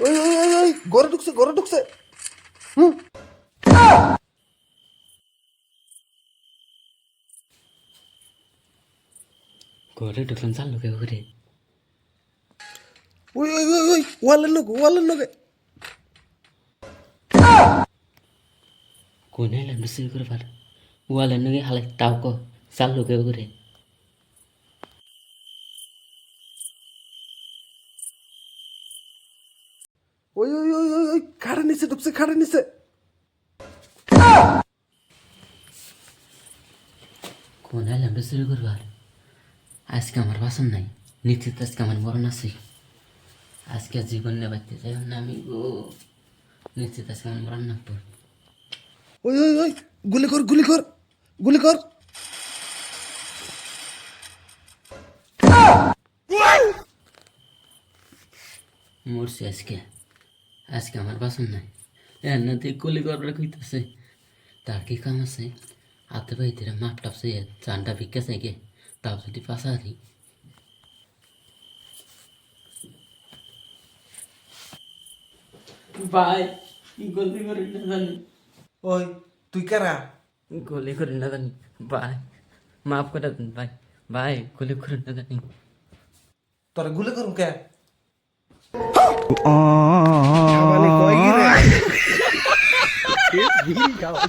ওই ওই ওই ওই ঘরে ঢুকছে ঘরে ঢুকছে। হুম। ঘরে ঢুকলাম চাল লোকে ঘুরে। ওই ওই ওই ওই ওয়ালের লোক ওয়ালের লোকে। কোনে বেশি করে পার। ওয়ালের নগে হালে তাও কো চাল লোকে ঘুরে। ওই ওই ওই ওই ওই খাড়ে নিচে ঢুকছে খাড়ে নিচে। কোনে এলাম বেশি করবার আজকে আমার বাসন নাই। নিশ্চিত আজকে আমার মরণ আছে। আজকে জীবন নেবাইতে চাই না আমি গো। নিশ্চিত আজকে আমার মরণ নাকবো ওই ওই ওই গুলি কর গুলি কর গুলি কর। মরছি আজকে। আজকে আমার বাসন নাই। এনাতে কলি করবার কইতেছে। তার কি কাম আছে? হাতে পাইতে মাপ টাপছে চানটা ভিক্ষা চাইকে তাও যদি পাশা দিই ভাই গলি করি না জানি। ওই তুই কারা? গলি করি না জানি। ভাই মাফ করে দেন ভাই। ভাই গলি করি না জানি। তোরা গুলি করুন কে? 别、意味がわ。